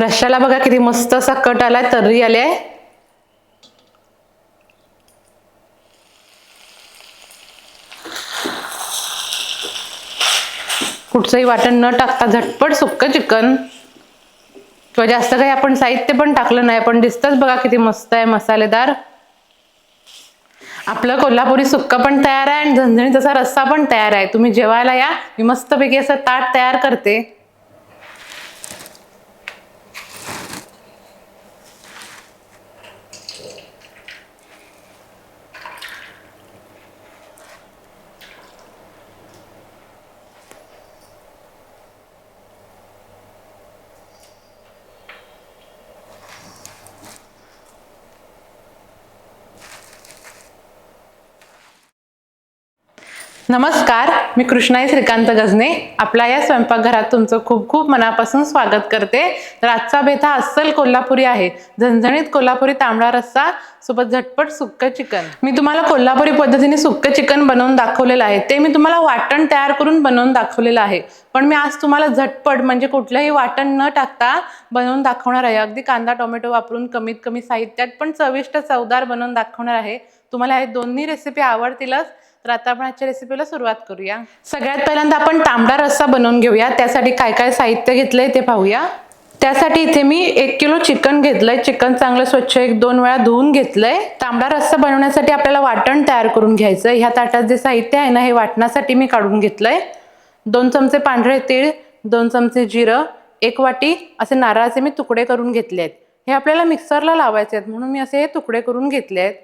रश्याला बघा किती मस्त असा कट आलाय तर्री आले कुठचंही वाटण न टाकता झटपट सुक्क चिकन. किंवा जास्त काही आपण साहित्य पण टाकलं नाही पण दिसतच बघा किती मस्त आहे मसालेदार. आपलं कोल्हापुरी सुक्क पण तयार आहे आणि झणझणीत असा रस्सा पण तयार आहे. तुम्ही जेवायला या मी मस्तपैकी असं ताट तयार करते. नमस्कार मी कृष्णाई श्रीकांत गजने. आपल्या या स्वयंपाकघरात तुमचं खूप खूप मनापासून स्वागत करते. तर आजचा बेत अस्सल कोल्हापुरी आहे. झणझणीत कोल्हापुरी तांबडा रस्सा सोबत झटपट सुक्कं चिकन. मी तुम्हाला कोल्हापुरी पद्धतीने सुक्कं चिकन बनवून दाखवलेलं आहे. ते मी तुम्हाला वाटण तयार करून बनवून दाखवलेलं आहे. पण मी आज तुम्हाला झटपट म्हणजे कुठलंही वाटण न टाकता बनवून दाखवणार आहे. अगदी कांदा टोमॅटो वापरून कमीत कमी साहित्यात पण चविष्ट चवदार बनवून दाखवणार आहे. तुम्हाला हे दोन्ही रेसिपी आवडतीलच. तर आता आपण आजच्या रेसिपीला सुरुवात करूया. सगळ्यात पहिल्यांदा आपण तांबडा रस्सा बनवून घेऊया. त्यासाठी काय काय साहित्य घेतलंय ते पाहूया. त्यासाठी इथे मी एक किलो चिकन घेतलंय. चिकन चांगलं स्वच्छ एक दोन वेळा धुवून घेतलंय. तांबडा रस्सा बनवण्यासाठी आपल्याला वाटण तयार करून घ्यायचं ह्या ताटात जे साहित्य आहे ना हे वाटण्यासाठी मी काढून घेतलंय. दोन चमचे पांढरे तीळ दोन चमचे जिरं एक वाटी असे नारळाचे मी तुकडे करून घेतले आहेत. हे आपल्याला मिक्सरला लावायचे आहेत म्हणून मी असे हे तुकडे करून घेतले आहेत.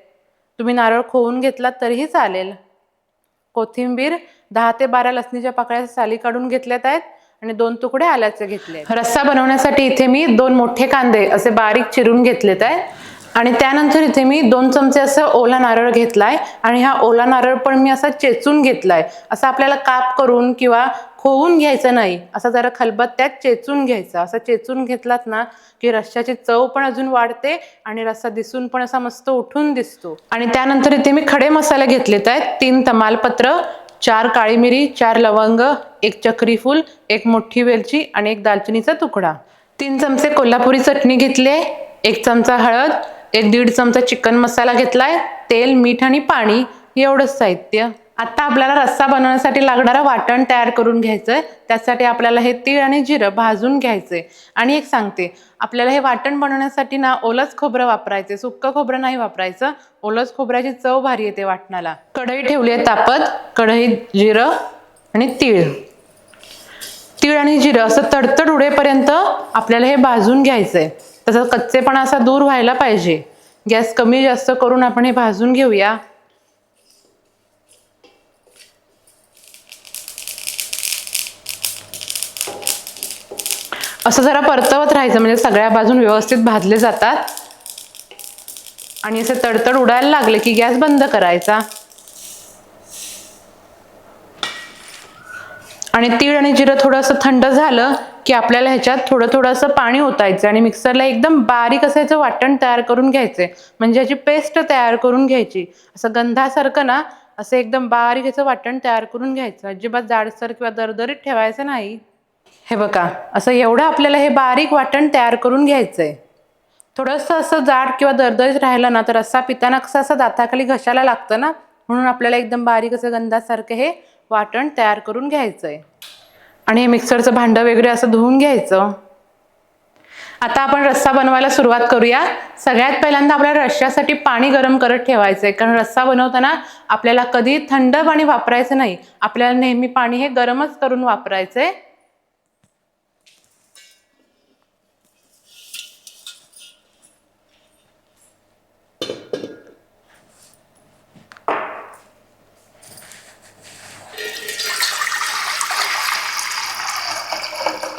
तुम्ही नारळ खोवून घेतलात तरीही चालेल. कोथिंबीर दहा ते बारा लसणीच्या पाकळ्या साली काढून घेतल्यात आहेत आणि दोन तुकडे आल्याचे घेतले रस्सा बनवण्यासाठी इथे मी दोन मोठे कांदे असे बारीक चिरून घेतलेत आहेत. आणि त्यानंतर इथे मी दोन चमचे असं ओला नारळ घेतलाय आणि हा ओला नारळ पण मी असा चेचून घेतलाय. असं आपल्याला काप करून किंवा खोवून घ्यायचं नाही. असा जरा खलबत त्यात चेचून घ्यायचं. असं चेचून घेतलात ना की रश्श्याची चव पण अजून वाढते आणि रस्सा दिसून पण असा मस्त उठून दिसतो. आणि त्यानंतर इथे मी खडे मसाले घेतलेत आहेत. तीन तमालपत्र चार काळी मिरी चार लवंग एक चक्रीफूल एक मोठी वेलची आणि एक दालचिनीचा तुकडा. तीन चमचे कोल्हापुरी चटणी घेतली एक चमचा हळद एक दीड चमचा चिकन मसाला घेतलाय तेल मीठ आणि पाणी एवढंच साहित्य. आता आपल्याला रस्सा बनवण्यासाठी लागणारं वाटण तयार करून घ्यायचंय. त्यासाठी आपल्याला हे तीळ आणि जिरं भाजून घ्यायचंय. आणि एक सांगते आपल्याला हे वाटण बनवण्यासाठी ना ओलच खोबरं वापरायचे सुक्क खोबरं नाही वापरायचं. ओलच खोबऱ्याची चव भारी येते वाटणाला. कढई ठेवली आहे तापत. कढईत जिरं आणि तीळ. तीळ आणि जिरं असं तडतड उडेपर्यंत आपल्याला हे भाजून घ्यायचंय. तसं कच्चेपणा असा दूर व्हायला पाहिजे. गॅस कमी जास्त करून आपण हे भाजून घेऊया. असं जरा परतवत राहायचं म्हणजे सगळ्या बाजून व्यवस्थित भाजले जातात. आणि असे तडतड उडायला लागले की गॅस बंद करायचा. आणि तीळ आणि जिरं थोडंसं थंड झालं की आपल्याला ह्याच्यात थोडं थोडंसं पाणी ओतायचं आणि मिक्सरला एकदम बारीक असं ह्याचं वाटण तयार करून घ्यायचे. म्हणजे ह्याची पेस्ट तयार करून घ्यायची. असं गंधासारखं ना असं एकदम बारीक याचं वाटण तयार करून घ्यायचं. अजिबात जाडसर किंवा दरदरीत ठेवायचं नाही. हे बघा असं एवढं आपल्याला हे बारीक वाटण तयार करून घ्यायचं आहे थोडंसं असं जाड किंवा दरदरीत राहिलं ना तर रस्सा पिताना कसं असं दाताखाली घशाला लागतं ना म्हणून आपल्याला एकदम बारीक असं गंधासारखं हे वाटण तयार करून घ्यायचं आहे आणि हे मिक्सरचं भांडं वगैरे असं धुवून घ्यायचं. आता आपण रस्सा बनवायला सुरुवात करूया. सगळ्यात पहिल्यांदा आपल्याला रश्श्यासाठी पाणी गरम करत ठेवायचं आहे कारण रस्सा बनवताना आपल्याला कधी थंड पाणी वापरायचं नाही. आपल्याला नेहमी पाणी हे गरमच करून वापरायचं आहे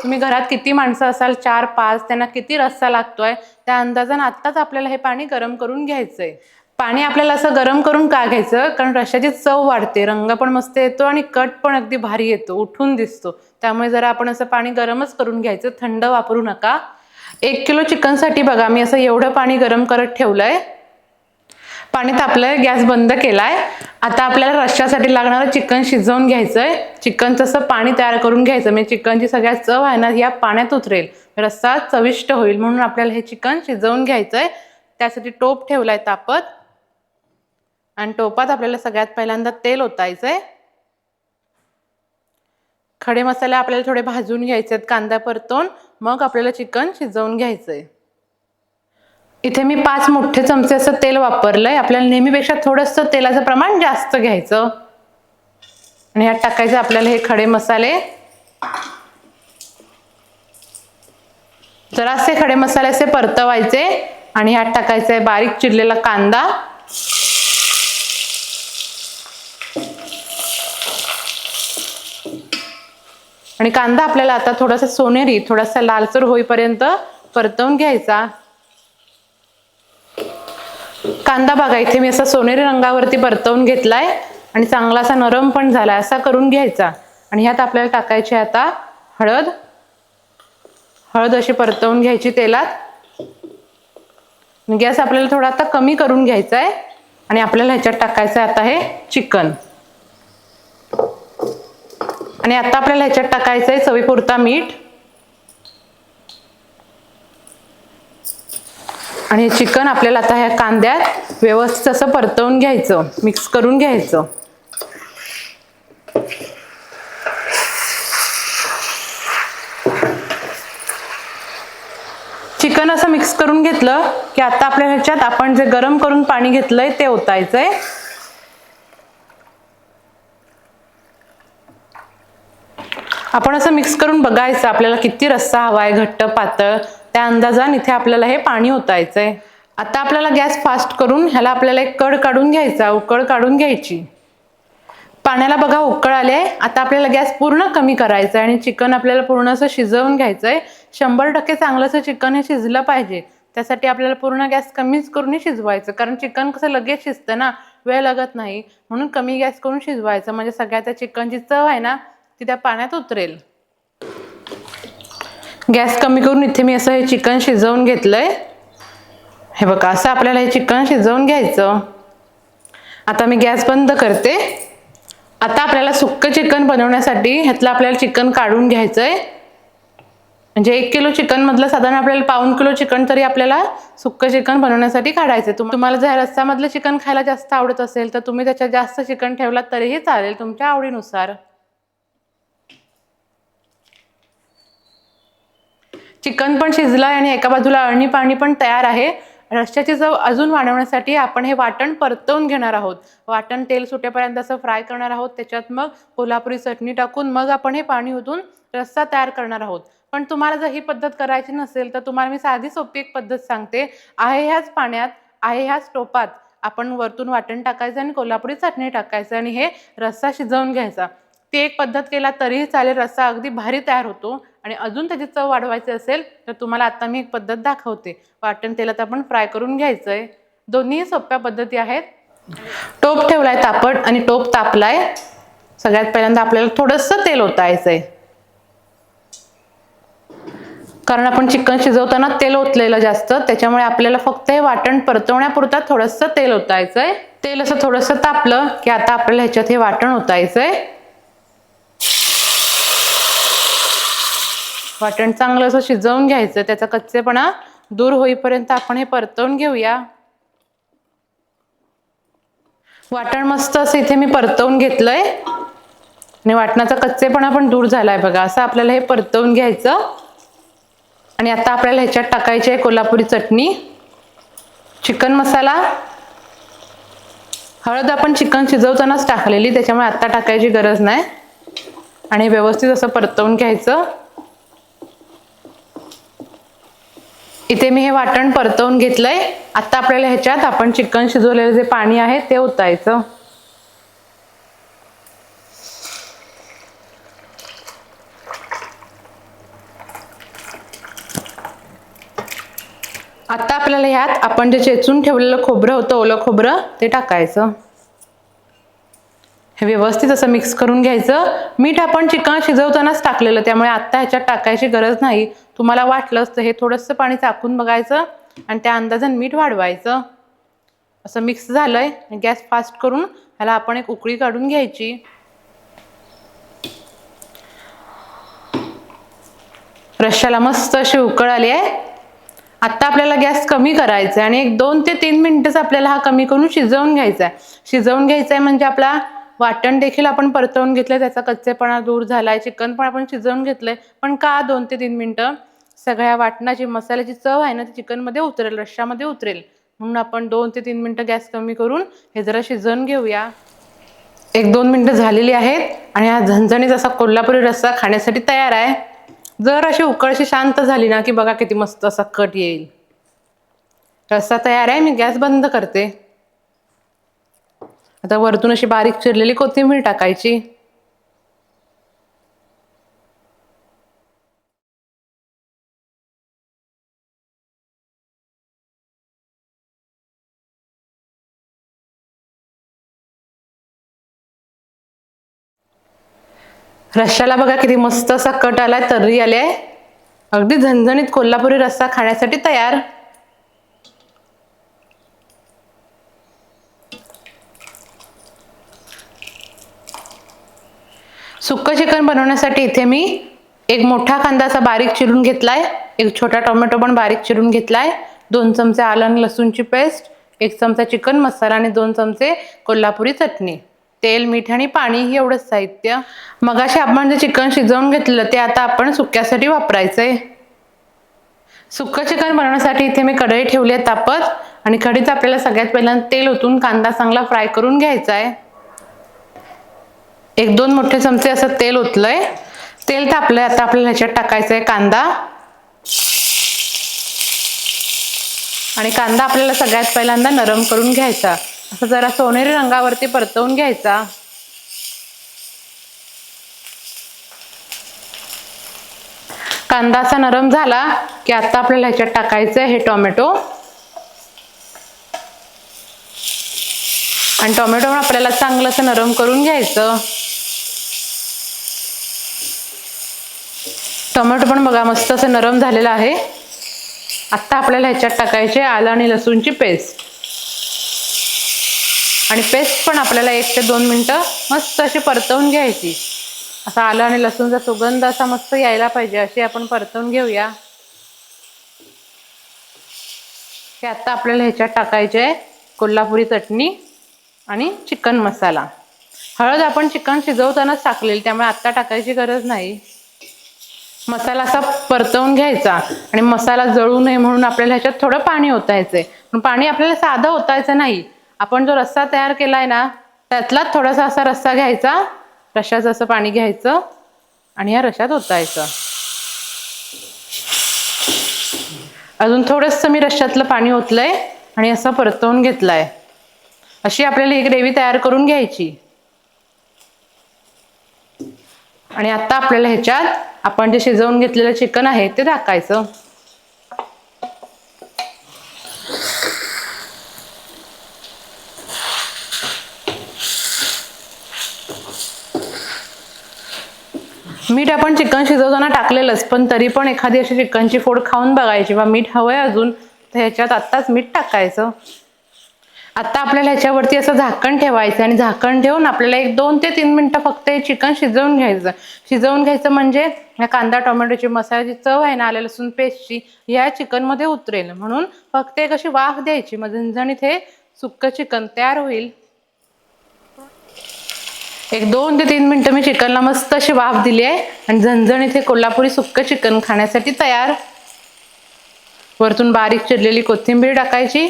तुम्ही घरात किती माणसं असाल चार पाच त्यांना किती रस्सा लागतोय त्या अंदाजानं आत्ताच आपल्याला हे पाणी गरम करून घ्यायचंय. पाणी आपल्याला असं गरम करून का घ्यायचं? कारण रश्श्याची चव वाढते रंग पण मस्त येतो आणि कट पण अगदी भारी येतो उठून दिसतो. त्यामुळे जरा आपण असं पाणी गरमच करून घ्यायचं थंड वापरू नका. एक किलो चिकनसाठी बघा मी असं एवढं पाणी गरम करत ठेवलंय. पाणी तापलंय गॅस बंद केलाय. आता आपल्याला रश्श्यासाठी लागणारं चिकन शिजवून घ्यायचंय. चिकनचं असं पाणी तयार करून घ्यायचं. म्हणजे चिकनची सगळ्या चव आहे ना या पाण्यात उतरेल. रस्सा चविष्ट होईल म्हणून आपल्याला हे चिकन शिजवून घ्यायचंय. त्यासाठी टोप ठेवलाय तापत. आणि टोपात आपल्याला सगळ्यात पहिल्यांदा तेल ओतायचंय. खडे मसाले आपल्याला थोडे भाजून घ्यायचे आहेत कांदा परतून. मग आपल्याला चिकन शिजवून घ्यायचंय. इथे मी पाच मोठे चमचे असं तेल वापरलंय. आपल्याला नेहमीपेक्षा थोडंसं तेलाचं प्रमाण जास्त घ्यायचं. आणि ह्यात टाकायचं आपल्याला हे खडे मसाले. जरासे खडे मसाले असे परतवायचे आणि ह्यात टाकायचं आहे बारीक चिरलेला कांदा. आणि कांदा आपल्याला आता थोडासा सोनेरी थोडासा लालसर होईपर्यंत परतवून घ्यायचा. कांदा बघा इथे मी असा सोनेरी रंगावरती परतवून घेतलाय आणि चांगला असा नरम पण झालाय असा करून घ्यायचा. आणि ह्यात आपल्याला टाकायची आता हळद. हळद अशी परतवून घ्यायची तेलात. गॅस आपल्याला थोडा आता कमी करून घ्यायचा आहे आणि आपल्याला ह्याच्यात टाकायचं आहे आता हे चिकन. आणि आता आपल्याला ह्याच्यात टाकायचं आहे चवीपुरता मीठ. आणि हे चिकन आपल्याला आता ह्या कांद्यात व्यवस्थित असं परतवून घ्यायचं मिक्स करून घ्यायचं. चिकन असं मिक्स करून घेतलं की आता आपल्या ह्याच्यात आपण जे गरम करून पाणी घेतलंय ते ओतायचंय. आपण असं मिक्स करून बघायचं आपल्याला किती रस्सा हवा आहे घट्ट पातळ त्या अंदाजान इथे आपल्याला हे पाणी ओतायचं आहे आता आपल्याला गॅस फास्ट करून ह्याला आपल्याला एक कड काढून घ्यायचा उकळ काढून घ्यायची. पाण्याला बघा उकळ आले. आता आपल्याला गॅस पूर्ण कमी करायचा आहे आणि चिकन आपल्याला पूर्ण असं शिजवून घ्यायचं आहे शंभर टक्के चांगलं असं चिकन हे शिजलं पाहिजे. त्यासाठी आपल्याला पूर्ण गॅस कमीच करून शिजवायचं. कारण चिकन कसं लगेच शिजतं ना वेळ लागत नाही. म्हणून कमी गॅस करून शिजवायचं. म्हणजे सगळ्या त्या चिकनची चव आहे ना ती त्या पाण्यात उतरेल. गॅस कमी करून इथे मी असं हे चिकन शिजवून घेतलंय. हे बघा असं आपल्याला हे चिकन शिजवून घ्यायचं. आता मी गॅस बंद करते. आता आपल्याला सुक्कं चिकन बनवण्यासाठी ह्यातलं आपल्याला चिकन काढून घ्यायचंय. म्हणजे एक किलो चिकनमधलं साधारण आपल्याला पाऊन किलो चिकन तरी आपल्याला सुक्कं चिकन बनवण्यासाठी काढायचं आहे तुम्हाला जर रस्त्यामधलं चिकन खायला जास्त आवडत असेल तर तुम्ही त्याच्यात जास्त चिकन ठेवलात तरीही चालेल तुमच्या आवडीनुसार. चिकन पण शिजलं आहे आणि एका बाजूला अळणी पाणी पण तयार आहे. रश्श्याची चव अजून वाढवण्यासाठी आपण हे वाटण परतवून घेणार आहोत. वाटण तेल सुटेपर्यंत असं फ्राय करणार आहोत. त्याच्यात मग कोल्हापुरी चटणी टाकून मग आपण हे पाणी ओतून रस्सा तयार करणार आहोत. पण तुम्हाला जर ही पद्धत करायची नसेल तर तुम्हाला मी साधी सोपी एक पद्धत सांगते. आहे ह्याच पाण्यात आहे ह्याच टोपात आपण वरतून वाटण टाकायचं आणि कोल्हापुरी चटणी टाकायचं आणि हे रस्सा शिजवून घ्यायचा. ती एक पद्धत केला तरीही चालेल रस्सा अगदी भारी तयार होतो. आणि अजून त्याची चव वाढवायची असेल तर तुम्हाला आत्ता मी एक पद्धत दाखवते. वाटण तेलात आपण फ्राय करून घ्यायचं आहे दोन्ही सोप्या पद्धती आहेत. टोप ठेवलाय तापट आणि टोप तापलाय. सगळ्यात पहिल्यांदा आपल्याला थोडंसं तेल ओतायचं आहे कारण आपण चिकन शिजवताना तेल ओतलेलं जास्त त्याच्यामुळे आपल्याला फक्त हे वाटण परतवण्यापुरता थोडंसं तेल ओतायचं आहे तेल असं थोडंसं तापलं की आता आपल्याला ह्याच्यात हे वाटण ओतायचं आहे वाटण चांगलं असं शिजवून घ्यायचं त्याचा कच्चेपणा दूर होईपर्यंत आपण हे परतवून घेऊया. वाटण मस्त असं इथे मी परतवून घेतलंय. आणि वाटणाचा कच्चेपणा पण दूर झालाय बघा असं आपल्याला हे परतवून घ्यायचं. आणि आता आपल्याला ह्याच्यात टाकायची आहे कोल्हापुरी चटणी. चिकन मसाला. हळद आपण चिकन शिजवतानाच टाकलेली त्याच्यामुळे आत्ता टाकायची गरज नाही. आणि व्यवस्थित असं परतवून घ्यायचं. इथे मी हे वाटण परतवून घेतलंय. आता आपल्याला ह्याच्यात आपण चिकन शिजवलेलं जे पाणी आहे ते ओतायचं. आता आपल्याला ह्यात आपण जे चेचून ठेवलेलं खोबरं होतं ओलं खोबरं ते टाकायचं. हे व्यवस्थित असं मिक्स करून घ्यायचं. मीठ आपण चिकन शिजवतानाच टाकलेलं त्यामुळे आत्ता ह्याच्यात टाकायची गरज नाही. तुम्हाला वाटलंच तर हे थोडंसं पाणी चाकून बघायचं आणि त्या अंदाजान मीठ वाढवायचं. असं मिक्स झालं आहे गॅस फास्ट करून ह्याला आपण एक उकळी काढून घ्यायची. रश्याला मस्त अशी उकळ आली आहे. आत्ता आपल्याला गॅस कमी करायचा आहे आणि एक दोन ते तीन मिनटंच आपल्याला हा कमी करून शिजवून घ्यायचा आहे. शिजवून घ्यायचा आहे म्हणजे आपला वाटण देखील आपण परतवून घेतलं त्याचा कच्चेपणा दूर झालाय चिकन पण आपण शिजवून घेतलंय. पण का दोन ते तीन मिनटं? सगळ्या वाटणाची मसाल्याची चव आहे ना ती चिकनमध्ये उतरेल रश्श्यामध्ये उतरेल. म्हणून आपण दोन ते तीन मिनटं गॅस कमी करून हे जरा शिजवून घेऊया. एक दोन मिनटं झालेली आहेत आणि हा झणझणीत असा कोल्हापुरी रस्सा खाण्यासाठी तयार आहे. जर अशी उकळशी शांत झाली ना की बघा किती मस्त असा कट येईल. रस्सा तयार आहे मी गॅस बंद करते. आता वरतून अशी बारीक चिरलेली कोथिंबीर टाकायची. रश्श्याला बघा किती मस्त असा कट आलाय तर्री आले अगदी झणझणीत कोल्हापुरी रस्सा खाण्यासाठी तयार. सुक्क चिकन बनवण्यासाठी इथे मी एक मोठा कांदा असा बारीक चिरून घेतलाय. एक छोटा टोमॅटो पण बारीक चिरून घेतलाय. दोन चमचे आलं आणि लसूणची पेस्ट एक चमचा चिकन मसाला आणि दोन चमचे कोल्हापुरी चटणी. तेल मीठ आणि पाणी ही एवढंच साहित्य. मगाशी आपण जे चिकन शिजवून घेतलं ते आता आपण सुक्यासाठी वापरायचंय. सुक्क चिकन बनवण्यासाठी इथे मी कढई ठेवली आहे तापत आणि कढीत आपल्याला सगळ्यात पहिल्यांदा तेल ओतून कांदा चांगला फ्राय करून घ्यायचा आहे एक दोन मोठे चमचे असं तेल ओतलंय. तेल तापलंय आता आपल्याला ह्याच्यात टाकायचं आहे कांदा. आणि कांदा आपल्याला सगळ्यात पहिल्यांदा नरम करून घ्यायचा. असं जरा सोनेरी रंगावरती परतवून घ्यायचा. कांदा असा नरम झाला की आता आपल्याला ह्याच्यात टाकायचं आहे हे टोमॅटो. आणि टोमॅटो आपल्याला चांगलं असं नरम करून घ्यायचं. टोमॅटो पण बघा मस्त असं नरम झालेलं आहे. आत्ता आपल्याला ह्याच्यात टाकायचे आलं आणि लसूणची पेस्ट. आणि पेस्ट पण आपल्याला एक ते दोन मिनटं मस्त अशी परतवून घ्यायची. असा आलं आणि लसूणचा सुगंध असा मस्त यायला पाहिजे अशी आपण परतवून घेऊया. हे आत्ता आपल्याला ह्याच्यात टाकायचे आहे कोल्हापुरी चटणी आणि चिकन मसाला. हळद आपण चिकन शिजवतानाच टाकलेली त्यामुळे आत्ता टाकायची गरज नाही. मसाला असा परतवून घ्यायचा आणि मसाला जळू नये म्हणून आपल्याला ह्याच्यात थोडं पाणी ओतायचंय. पण पाणी आपल्याला साधं ओतायचं नाही. आपण जो रस्सा तयार केलाय ना त्यातलाच थोडासा असा रस्सा घ्यायचा. रश्याचं असं पाणी घ्यायचं आणि या रश्यात ओतायचं. अजून थोडंसं मी रश्यातलं पाणी ओतलंय आणि असं परतवून घेतलंय. अशी आपल्याला ही ग्रेव्ही तयार करून घ्यायची. आणि आता आपल्याला ह्याच्यात आपण जे शिजवून घेतलेलं चिकन आहे ते टाकायचं. मीठ आपण चिकन शिजवताना टाकलेलंच पण तरी पण एखादी अशी चिकनची फोड खाऊन बघायची. बा मीठ हवंय अजून तर ह्याच्यात आत्ताच मीठ टाकायचं. आता आपल्याला ह्याच्यावरती असं झाकण ठेवायचं आणि झाकण ठेवून आपल्याला एक दोन ते तीन मिनटं फक्त हे चिकन शिजवून घ्यायचं. शिजवून घ्यायचं म्हणजे ह्या कांदा टोमॅटोची मसाल्याची चव आहे ना आल्या लसूण पेस्टची ह्या चिकनमध्ये उतरेल. म्हणून फक्त एक अशी वाफ द्यायची. मग झणझणीत हे सुक्क चिकन तयार होईल. एक दोन ते तीन मिनटं मी चिकनला मस्त अशी वाफ दिली आहे. आणि झणझणीत हे कोल्हापुरी सुक्क चिकन खाण्यासाठी तयार. वरतून बारीक चिरलेली कोथिंबीर टाकायची.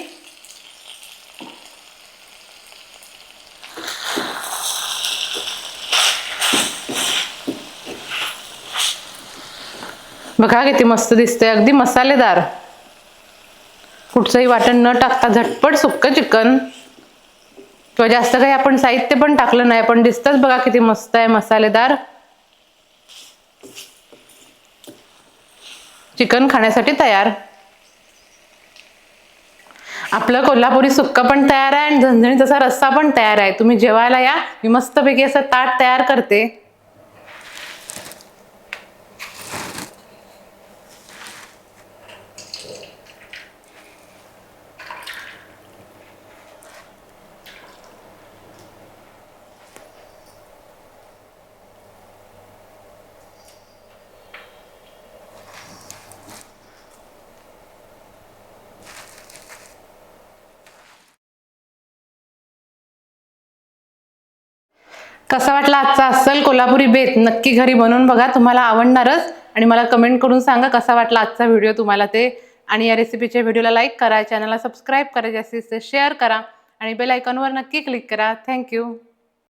बघा किती मस्त दिसतंय. अगदी मसालेदार. कुठचंही वाटण न टाकता झटपट सुक्क चिकन. किंवा जास्त काही आपण साहित्य पण टाकलं नाही पण दिसतच बघा किती मस्त आहे मसालेदार. चिकन खाण्यासाठी तयार. आपलं कोल्हापुरी सुक्क पण तयार आहे आणि झणझणीत असा रस्सा पण तयार आहे. तुम्ही जेवायला या. मी मस्तपैकी असं ताट तयार करते. कसा वाटला आजचा अस्सल कोल्हापुरी बेत. नक्की घरी बनवून बघा. तुम्हाला आवडणारच. आणि मला कमेंट करून सांगा कसा वाटला आजचा व्हिडिओ तुम्हाला ते. आणि या रेसिपीच्या व्हिडिओला लाईक करा. चॅनलला सबस्क्राईब करा. जास्तीत जास्त शेअर करा. आणि बेल आयकॉनवर नक्की क्लिक करा. थँक्यू